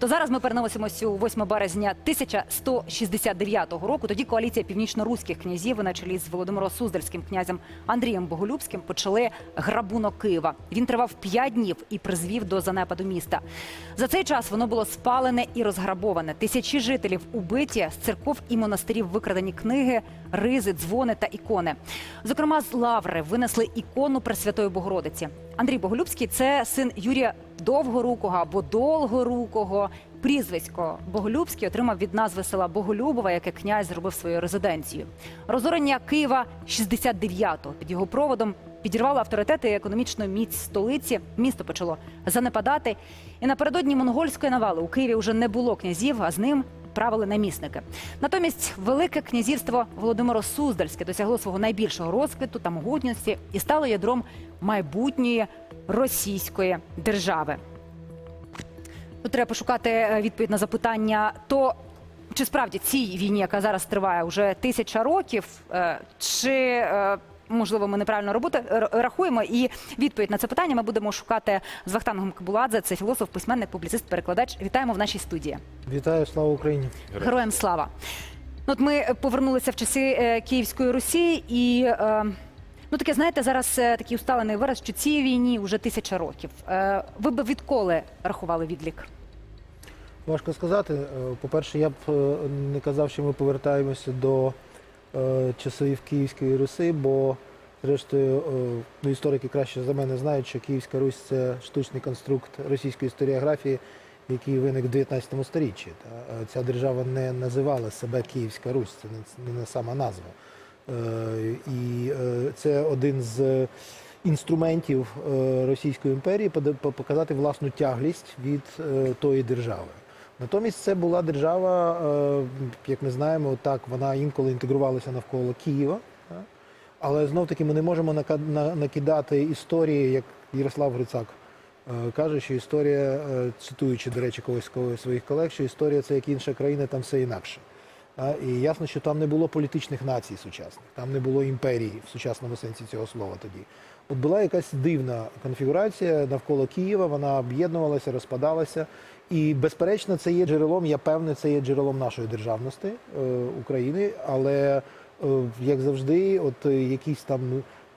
То зараз ми переносимося у 8 березня 1169 року. Тоді коаліція північно-руських князів на чолі з Володимиром Суздальським князем Андрієм Боголюбським почали грабунок Києва. Він тривав 5 днів і призвів до занепаду міста. За цей час воно було спалене і розграбоване. Тисячі жителів убиті з церков і монастирів викрадені книги, ризи, дзвони та ікони. Зокрема, з лаври винесли ікону Пресвятої Богородиці. Андрій Боголюбський це син Юрія Довгорукого або Долгорукого. Прізвисько Боголюбський отримав від назви села Боголюбова, яке князь зробив своєю резиденцією. Розорення Києва 69-го під його проводом підірвало авторитети і економічну міць столиці. Місто почало занепадати. І напередодні монгольської навали у Києві вже не було князів, а з ним правили намісники. Натомість Велике князівство Володимиро Суздальське досягло свого найбільшого розквіту та могутності і стало ядром майбутньої російської держави. Тут треба пошукати е, відповідь на запитання, то чи справді цій війні, яка зараз триває вже тисяча років, е, чи е, можливо ми неправильно роботи рахуємо? І відповідь на це питання ми будемо шукати з Вахтангом Кабуладзе. Це філософ, письменник, публіцист, перекладач. Вітаємо в нашій студії. Вітаю, слава Україні! Героям слава. Ну, От ми повернулися в часи Київської Русі, і ну таке, знаєте, зараз е, такий усталений вираз, що цій війні вже тисяча років. Е, ви б відколи рахували відлік? Важко сказати. Е, По-перше, я б не казав, що ми повертаємося до часів Київської Руси, бо, зрештою, ну, історики краще за мене знають, що Київська Русь це штучний конструкт російської історіографії, який виник в 19 сторіччі. Ця держава не називала себе Київська Русь, це не, сама назва. І це один з інструментів е, Російської імперії показати власну тяглість від е, тої держави. Натомість це була держава, е, як ми знаємо, так вона інколи інтегрувалася навколо Києва. Але знов таки ми не можемо накидати історії, як Ярослав Грицак е, каже, що історія, е, цитуючи, до речі, когось когось своїх колег, що історія це як інша країна, там все інакше. І ясно, що там не було політичних націй сучасних, там не було імперії в сучасному сенсі цього слова тоді. От була якась дивна конфігурація навколо Києва, вона об'єднувалася, розпадалася. І, безперечно, це є джерелом, я певний, це є джерелом нашої державності е, України. Але, е, як завжди, от е, якісь там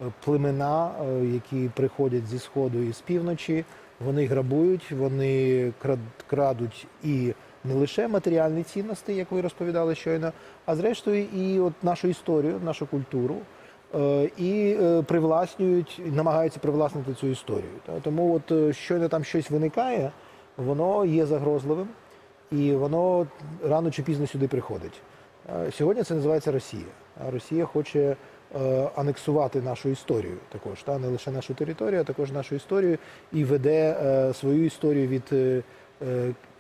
е, племена, е, які приходять зі сходу і з півночі, вони грабують, вони крад- крадуть і не лише матеріальні цінності, як ви розповідали щойно, а зрештою і от нашу історію, нашу культуру. е, І е, привласнюють, намагаються привласнити цю історію. Тому, от е, щойно там щось виникає, воно є загрозливим, і воно рано чи пізно сюди приходить. Сьогодні це називається Росія. А Росія хоче анексувати нашу історію також, та не лише нашу територію, а також нашу історію, і веде свою історію від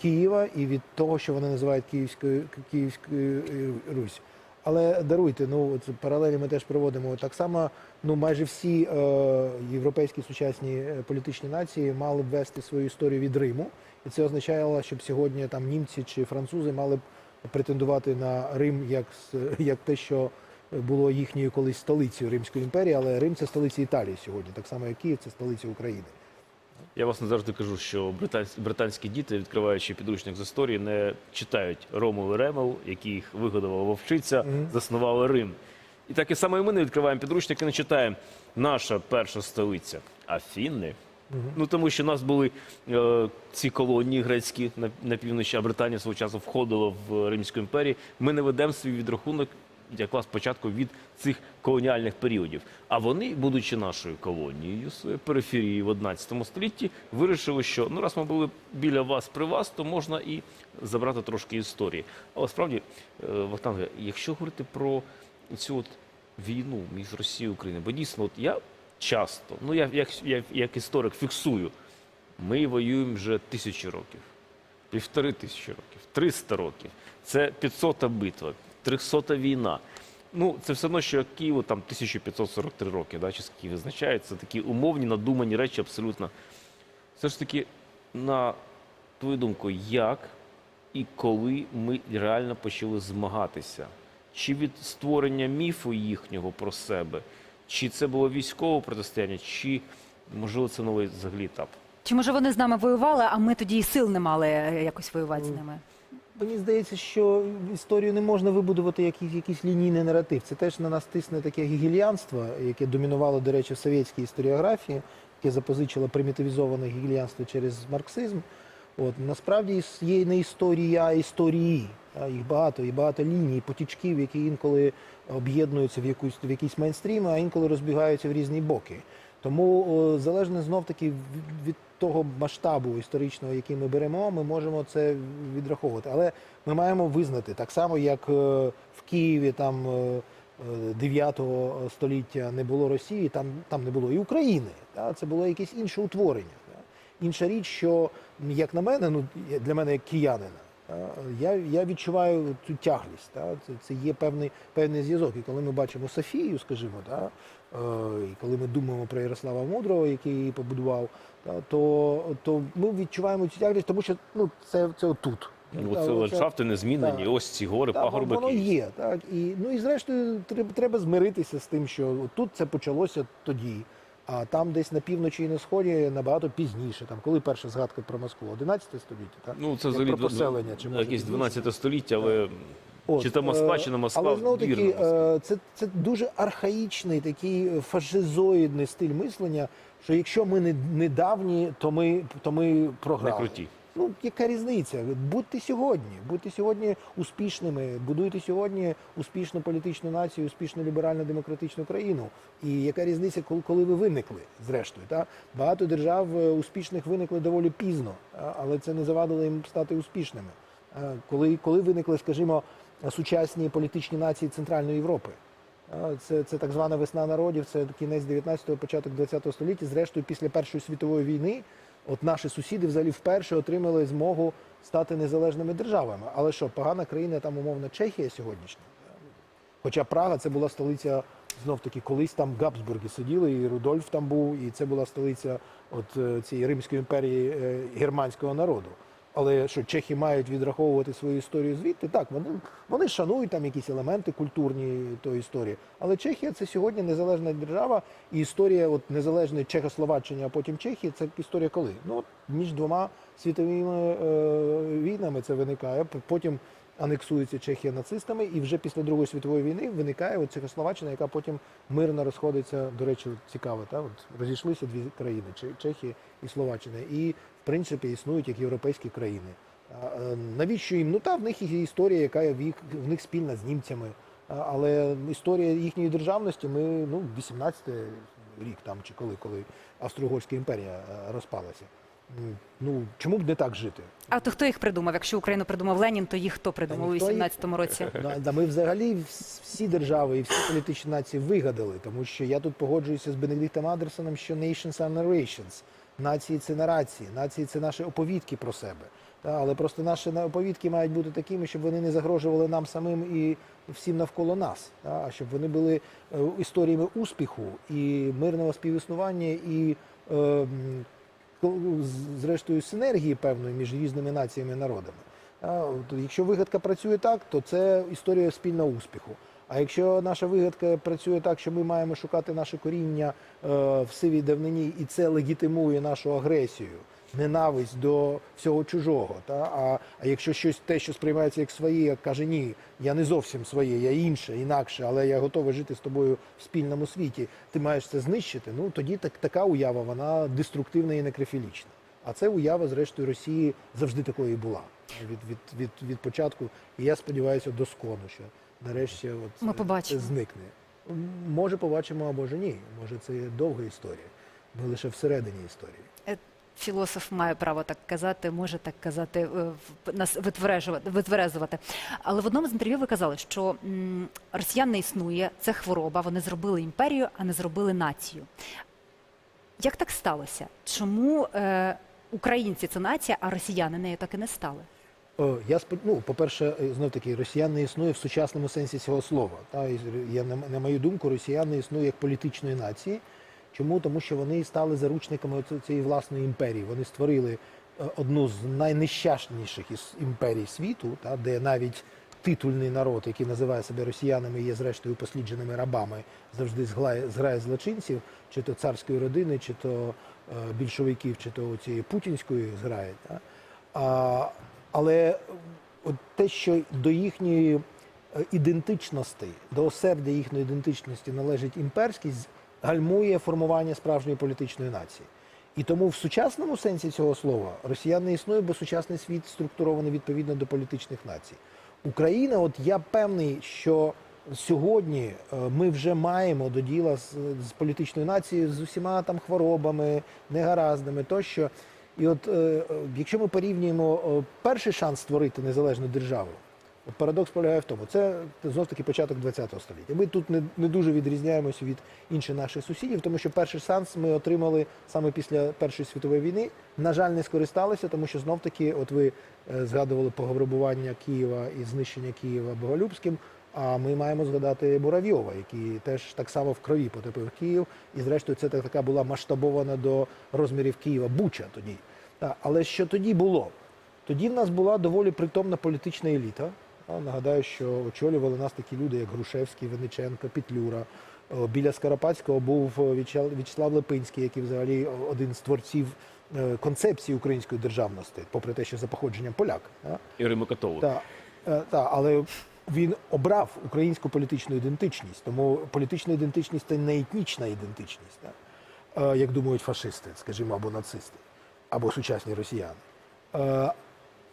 Києва і від того, що вони називають Київською Київською е, Русь. Але даруйте, ну от паралелі ми теж проводимо. Так само, ну майже всі е, європейські сучасні е, політичні нації мали б вести свою історію від Риму, і це означало, щоб сьогодні там німці чи французи мали б претендувати на Рим як як те, що було їхньою колись столицею Римської імперії, але Рим це столиця Італії сьогодні, так само як Київ це столиця України. Я власне завжди кажу, що британсь- британські діти, відкриваючи підручник з історії, не читають Ромул і Ремел, які їх вигадувала вовчиця, Мгм. заснували Рим. І так і саме і ми не відкриваємо підручник і не читаємо наша перша столиця Афіни. Ну тому що у нас були е, ці колонії грецькі на, на півночі, а Британія свого часу входила в Римську імперію. Ми не ведемо свій відрахунок якраз спочатку від цих колоніальних періодів. А вони, будучи нашою колонією, своєю периферією в 11 столітті, вирішили, що ну раз ми були біля вас при вас, то можна і забрати трошки історії. Але справді, е, Вахтанге, якщо говорити про цю от війну між Росією і Україною, бо дійсно, от я часто, ну я як, як, як історик фіксую, ми воюємо вже тисячі років півтори тисячі років, 300 років. Це 500-та битва, 300-та війна. Ну, це все одно, що Києву там 1543 роки, да, чи скільки визначають. Такі умовні, надумані речі абсолютно. Все ж таки, на твою думку, як і коли ми реально почали змагатися? Чи від створення міфу їхнього про себе, чи це було військове протистояння, чи можливо це новий взагалі етап? Чи може вони з нами воювали, а ми тоді і сил не мали е, якось воювати з ними? Мені здається, що історію не можна вибудувати як якийсь лінійний наратив. Це теж на нас тисне таке гігельянство, яке домінувало, до речі, в совєтській історіографії, яке запозичило примітивізоване гігельянство через марксизм. От насправді є не історія, а історії. А, Їх багато, і багато ліній, потічків, які інколи об'єднуються в якусь в якісь мейнстріми, а інколи розбігаються в різні боки. Тому залежно знов таки від того масштабу історичного, який ми беремо, ми можемо це відраховувати. Але ми маємо визнати так само, як е, в Києві там е, е, 9 століття не було Росії, там, там не було і України. Та? Це було якесь інше утворення. Та? Інша річ, що як на мене, ну для мене як киянина. Я, я відчуваю цю тяглість. Та? Це, це є певний, певний зв'язок. І коли ми бачимо Софію, скажімо, та? Е, і коли ми думаємо про Ярослава Мудрого, який її побудував, то, то ми відчуваємо цю тяглість, тому що ну, це, це отут. Ну, це ландшафти незмінені, так. ось ці гори, так, пагорби воно є, так. І, ну і зрештою треба, треба змиритися з тим, що тут це почалося тоді, а там десь на півночі і на сході набагато пізніше. Там, коли перша згадка про Москву? 11 століття, так? Ну, це Як взагалі про поселення, чи може якесь 12 століття, але От, чи то Москва, чи не е, Москва, Але знову таки, е, це, це дуже архаїчний такий фашизоїдний стиль мислення, що якщо ми не, не давні, то ми, то ми не круті. Ну, яка різниця? Будьте сьогодні, будьте сьогодні успішними, будуйте сьогодні успішну політичну націю, успішну ліберально демократичну країну. І яка різниця, коли, ви виникли, зрештою? Та? Багато держав е, успішних виникли доволі пізно, але це не завадило їм стати успішними. Е, Коли, коли виникли, скажімо, сучасні політичні нації Центральної Європи. Це, це так звана весна народів, це кінець 19-го, початок 20-го століття. Зрештою, після Першої світової війни, от наші сусіди взагалі вперше отримали змогу стати незалежними державами. Але що, погана країна там, умовно, Чехія сьогоднішня. Хоча Прага це була столиця знов таки, колись там Габсбурги сиділи, і Рудольф там був, і це була столиця от е, цієї Римської імперії е, германського народу. Але що чехи мають відраховувати свою історію звідти? Так, вони, вони шанують там якісь елементи культурні тої історії. Але Чехія це сьогодні незалежна держава, і історія от незалежної Чехословаччини, а потім Чехії це історія коли? Ну от між двома світовими е, війнами це виникає. Потім анексується Чехія нацистами, і вже після Другої світової війни виникає от Чехословаччина, яка потім мирно розходиться. До речі, цікаво, та от розійшлися дві країни Че- Чехія і Словаччина, і в принципі існують як європейські країни. Е, Навіщо їм? Ну та в них є історія, яка в, їх, в них спільна з німцями. Але історія їхньої державності, ми ну 18 рік там чи коли, коли Австро-Угорська імперія е, розпалася. Ну чому б не так жити? А то хто їх придумав? Якщо Україну придумав Ленін, то їх хто придумав у 18-му році? Да, ми взагалі всі держави і всі політичні нації вигадали, тому що я тут погоджуюся з Бенедиктом Андерсоном, що nations are narrations. Нації це нарації, нації це наші оповідки про себе. Але просто наші на- оповідки мають бути такими, щоб вони не загрожували нам самим і всім навколо нас, а щоб вони були е, історіями успіху і мирного співіснування і е, м, ко- з- зрештою синергії певної між різними націями і народами. Якщо вигадка працює так, то це історія спільного успіху. А якщо наша вигадка працює так, що ми маємо шукати наше коріння е, в сивій давнині, і це легітимує нашу агресію, ненависть до всього чужого. Та? А, а якщо щось те, що сприймається як своє, каже ні, я не зовсім своє, я інше, інакше, але я готовий жити з тобою в спільному світі. Ти маєш це знищити. Ну тоді так, така уява, вона деструктивна і некрофілічна. А це уява, зрештою, Росії завжди такою і була від, від, від, від початку. І я сподіваюся, до скону, що нарешті от, Ми побачимо. це зникне. Може, побачимо, а може ні. Може, це довга історія. Ми лише всередині історії. Е, Філософ має право так казати, може так казати, е, нас витверезувати. Але в одному з інтерв'ю ви казали, що росіян не існує, це хвороба, вони зробили імперію, а не зробили націю. Як так сталося? Чому е, українці це нація, а росіяни нею так і не стали? О, я спод... ну, по-перше, знов таки, росіян не існує в сучасному сенсі цього слова. Та, я, на мою думку, росіян не існує як політичної нації. Чому? Тому що вони стали заручниками цієї власної імперії. Вони створили е, одну з найнещасніших імперій світу, та, де навіть титульний народ, який називає себе росіянами, є зрештою послідженими рабами, завжди зграє, зграє злочинців, чи то царської родини, чи то е, більшовиків, чи то цієї путінської зграї. та. А, але от те, що до їхньої е, ідентичності, до осердя їхньої ідентичності належить імперськість, гальмує формування справжньої політичної нації. І тому в сучасному сенсі цього слова росіян не існує, бо сучасний світ структурований відповідно до політичних націй. Україна, от я певний, що сьогодні е, ми вже маємо до діла з, з політичною нацією з усіма там хворобами, негараздами тощо. І от е, е, якщо ми порівнюємо перший шанс створити незалежну державу, парадокс полягає в тому, це знов таки початок ХХ століття. Ми тут не, не дуже відрізняємося від інших наших сусідів, тому що перший шанс ми отримали саме після Першої світової війни. На жаль, не скористалися, тому що знов таки, от ви е, згадували пограбування Києва і знищення Києва Боголюбським. А ми маємо згадати Муравйова, який теж так само в крові потопив Київ. І зрештою це така була масштабована до розмірів Києва Буча тоді. Але що тоді було? Тоді в нас була доволі притомна політична еліта. Нагадаю, що очолювали нас такі люди, як Грушевський, Вениченко, Петлюра. Біля Скоропадського був В'ячеслав Липинський, який взагалі один з творців е, концепції української державності, попри те, що за походженням поляк. І Римокатолик. Так, е, та, але він обрав українську політичну ідентичність, тому політична ідентичність це не етнічна ідентичність, так? Е, як думають фашисти, скажімо, або нацисти, або сучасні росіяни.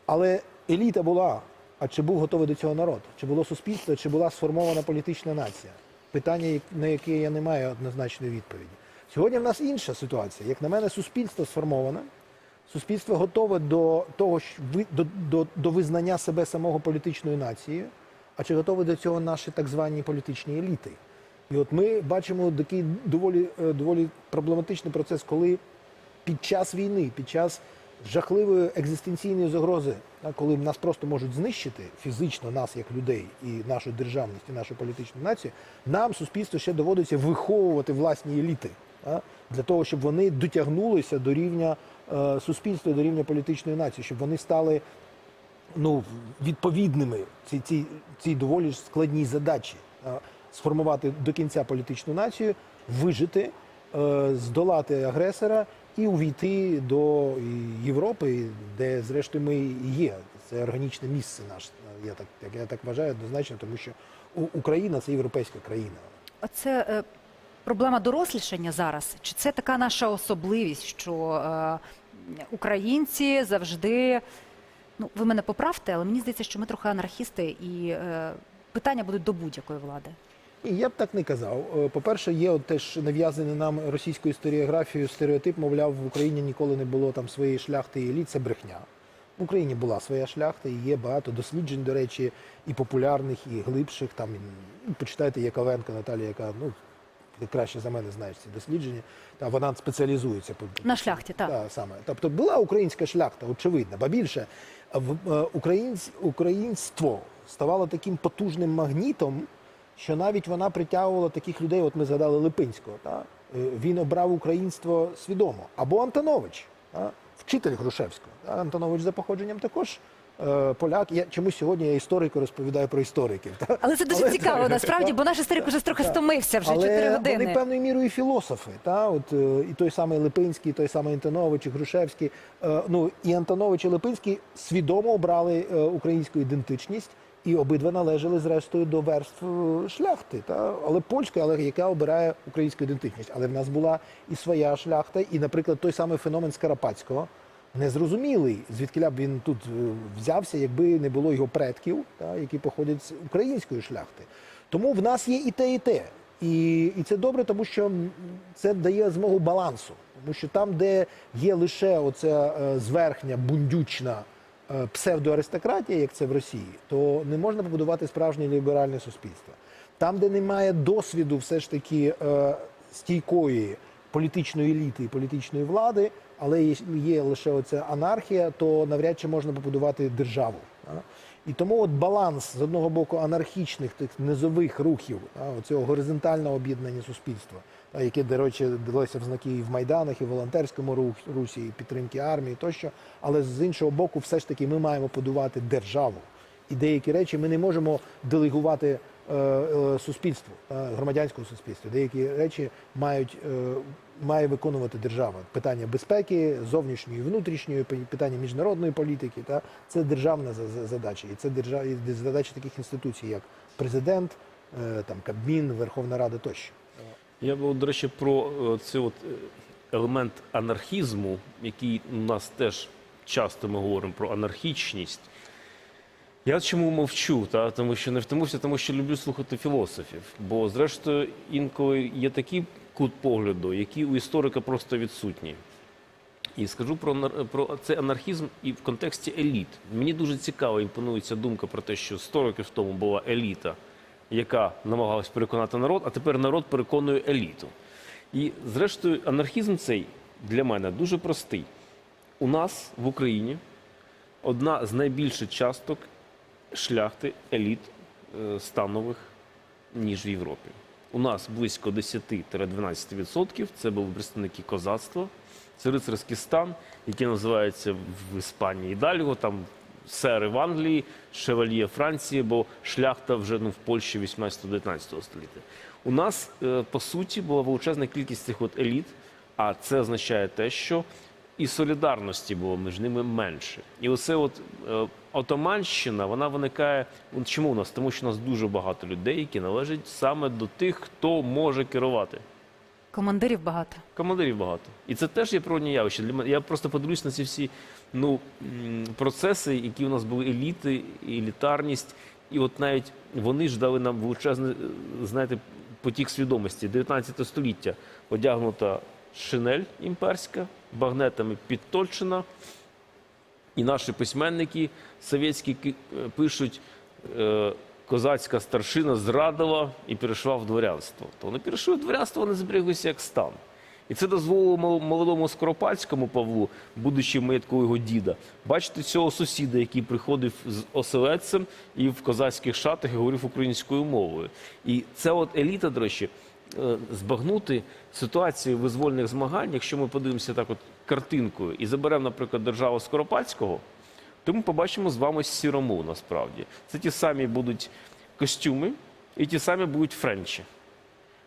Але еліта була. А чи був готовий до цього народ? Чи було суспільство, чи була сформована політична нація? Питання, на яке я не маю однозначної відповіді. Сьогодні в нас інша ситуація. Як на мене, суспільство сформоване, суспільство готове до того, до, до, до визнання себе самого політичною нацією, а чи готові до цього наші так звані політичні еліти? І от ми бачимо такий доволі, е, доволі проблематичний процес, коли під час війни, під час жахливої екзистенційної загрози, коли нас просто можуть знищити фізично нас як людей і нашу державність, і нашу політичну націю, нам суспільство ще доводиться виховувати власні еліти для того, щоб вони дотягнулися до рівня е, суспільства, до рівня політичної нації, щоб вони стали ну, відповідними цій, цій, цій доволі складній задачі сформувати до кінця політичну націю, вижити, е, здолати агресора і увійти до Європи, де зрештою ми є. Це органічне місце наше. Я так, як я так вважаю, однозначно, тому що Україна це європейська країна. А це е, проблема дорослішання зараз? Чи це така наша особливість, що е, українці завжди. Ну, ви мене поправте, але мені здається, що ми трохи анархісти, і е, питання будуть до будь-якої влади. І я б так не казав. Е, По-перше, є от теж нав'язаний нам російською історіографією стереотип, мовляв, в Україні ніколи не було там своєї шляхти і еліт. Це брехня. В Україні була своя шляхта, і є багато досліджень, до речі, і популярних, і глибших. Там ну, почитайте Яковенка Наталія, яка ну краще за мене знаєш ці дослідження. Та вона спеціалізується по На шляхті, так. Та, саме. Тобто була українська шляхта, очевидно, ба більше е, українсь, українство ставало таким потужним магнітом, що навіть вона притягувала таких людей. От ми згадали Липинського. Та? Е, Він обрав українство свідомо. Або Антонович, та? вчитель Грушевського. Та? Антонович за походженням також. е, Поляк, я чомусь сьогодні я історику розповідаю про істориків. Та? Але це дуже Але- цікаво, насправді, бо наш історик вже трохи стомився вже Але 4 Вони певною мірою філософи. Та? От, е, і той самий Липинський, і той самий Антонович, і Грушевський. Ну, і Антонович, і Липинський свідомо обрали українську ідентичність, і обидва належали, зрештою, до верств е, шляхти. Та? Але польської, але яка обирає українську ідентичність. Але в нас була і своя шляхта, і, наприклад, той самий феномен Скарапацького. Незрозумілий, звідки б він тут е, взявся, якби не було його предків, та, які походять з української шляхти. Тому в нас є і те, і те. І, і це добре, тому що це дає змогу балансу. Тому що там, де є лише оця е, зверхня бундючна псевдоаристократія, як це в Росії, то не можна побудувати справжнє ліберальне суспільство. Там, де немає досвіду, все ж таки е, стійкої політичної еліти і політичної влади, але є, лише оця анархія, то навряд чи можна побудувати державу. І тому от баланс з одного боку анархічних тих низових рухів, оцього горизонтального об'єднання суспільства, яке, до речі, далося в знаки і в майданах, і в волонтерському русі, і підтримки армії тощо. Але з іншого боку, все ж таки ми маємо будувати державу. І деякі речі ми не можемо делегувати е, е, суспільству, е, громадянському суспільству. Деякі речі мають має виконувати держава. Питання безпеки, зовнішньої, внутрішньої, пи- питання міжнародної політики. Та це державна за- за- задача, і це держа... і задача таких інституцій, як президент, там Кабмін, Верховна Рада тощо. Я би, до речі, про е, цей от е, елемент анархізму, який у нас теж часто ми говоримо про анархічність. Я чому мовчу, та? тому що не втомився, тому що люблю слухати філософів. Бо, зрештою, інколи є такий кут погляду, який у історика просто відсутній. І скажу про, про цей анархізм і в контексті еліт. Мені дуже цікаво імпонується думка про те, що 100 років тому була еліта, яка намагалась переконати народ, а тепер народ переконує еліту. І, зрештою, анархізм цей для мене дуже простий. У нас в Україні одна з найбільших часток шляхти еліт е, станових, ніж в Європі. У нас близько 10-12% це були представники козацтва, це рицарський стан, який називається в Іспанії Ідальго, там сери в Англії, шевальє Франції, бо шляхта вже ну, в Польщі 18-19 століття. У нас, е, по суті, була величезна кількість цих от еліт, а це означає те, що і солідарності було між ними менше. І оце от е, отоманщина, вона виникає. Чому у нас? Тому що у нас дуже багато людей, які належать саме до тих, хто може керувати. Командирів багато. Командирів багато. І це теж є природні явище. Для мене я просто подивлюсь на ці всі ну, процеси, які у нас були еліти, елітарність. І от навіть вони ж дали нам величезний, е, знаєте, потік свідомості. 19 століття одягнута шинель імперська, багнетами підточена. І наші письменники совєтські е, пишуть, е, козацька старшина зрадила і перейшла в дворянство. То вони перейшли в дворянство, вони збереглися як стан. І це дозволило молодому Скоропадському Павлу, будучи в маєтку його діда, бачити цього сусіда, який приходив з оселедцем і в козацьких шатах і говорив українською мовою. І це от еліта, до речі, е, збагнути ситуацію визвольних змагань, якщо ми подивимося так, от картинкою, і заберемо, наприклад, державу Скоропадського, то ми побачимо з вами сірому насправді. Це ті самі будуть костюми і ті самі будуть френчі.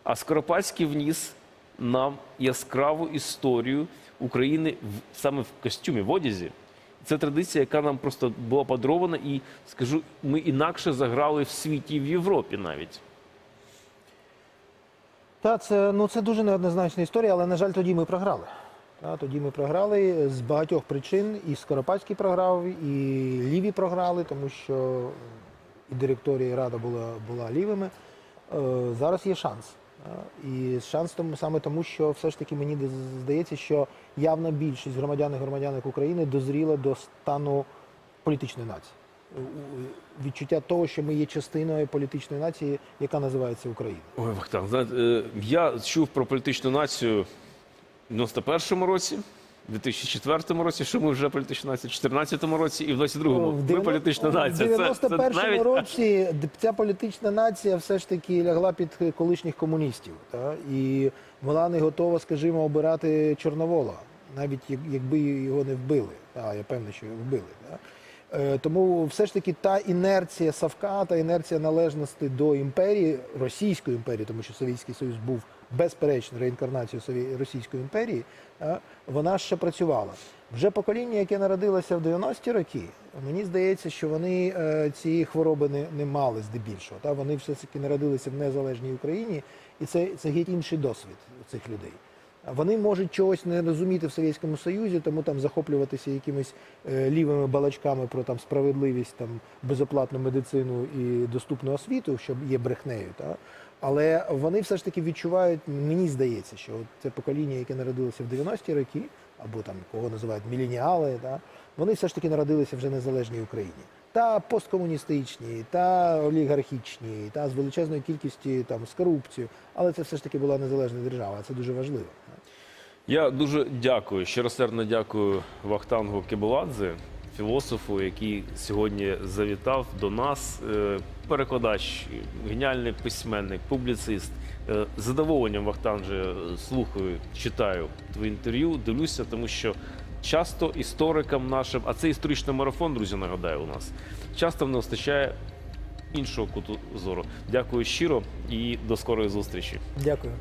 А Скоропадський вніс нам яскраву історію України саме в костюмі, в одязі. Це традиція, яка нам просто була подарована, і скажу, ми інакше заграли в світі в Європі навіть. Та це ну це дуже неоднозначна історія, але на жаль, тоді ми програли. Та, тоді ми програли з багатьох причин. І Скоропадський програв, і ліві програли, тому що і директорія, і рада була, була лівими. Е, зараз є шанс. І шанс тому саме тому, що все ж таки мені здається, що явна більшість громадян і громадянок України дозріла до стану політичної нації. Відчуття того, що ми є частиною політичної нації, яка називається Україна. Ой, Богдан, е, я чув про політичну націю в 91-му році, 2004 році, що ми вже політична нація, в 2014 році і в 22-му. Ми 90 політична В нація. Це 91-му навіть- році ця політична нація все ж таки лягла під колишніх комуністів. Та? І була не готова, скажімо, обирати Чорновола, навіть якби його не вбили. А я певний, що його вбили. Та? Е, Тому все ж таки та інерція Савка, та інерція належності до імперії, Російської імперії, тому що Совєтський Союз був безперечно реінкарнацією Російської імперії, вона ще працювала. Вже покоління, яке народилося в 90-ті роки, мені здається, що вони е, цієї хвороби не, не мали здебільшого. Та? Вони все таки народилися в незалежній Україні, і це, це геть інший досвід цих людей. Вони можуть чогось не розуміти в Совєтському Союзі, тому там захоплюватися якимись е, лівими балачками про там справедливість, там безоплатну медицину і доступну освіту, що є брехнею. Та? Але вони все ж таки відчувають, мені здається, що це покоління, яке народилося в 90-ті роки, або там кого називають міленіали, та? вони все ж таки народилися вже незалежній Україні. Та посткомуністичні, та олігархічні, та з величезною кількістю там з корупцією, але це все ж таки була незалежна держава, це дуже важливо. Я дуже дякую, щиросердно дякую Вахтангу Кебуладзе, філософу, який сьогодні завітав до нас. Е, Перекладач, геніальний письменник, публіцист. Е, З задоволенням Вахтанже слухаю, читаю твої інтерв'ю, дивлюся, тому що часто історикам нашим, а це історичний марафон, друзі, нагадаю, у нас часто не вистачає іншого куту зору. Дякую щиро і до скорої зустрічі. Дякую.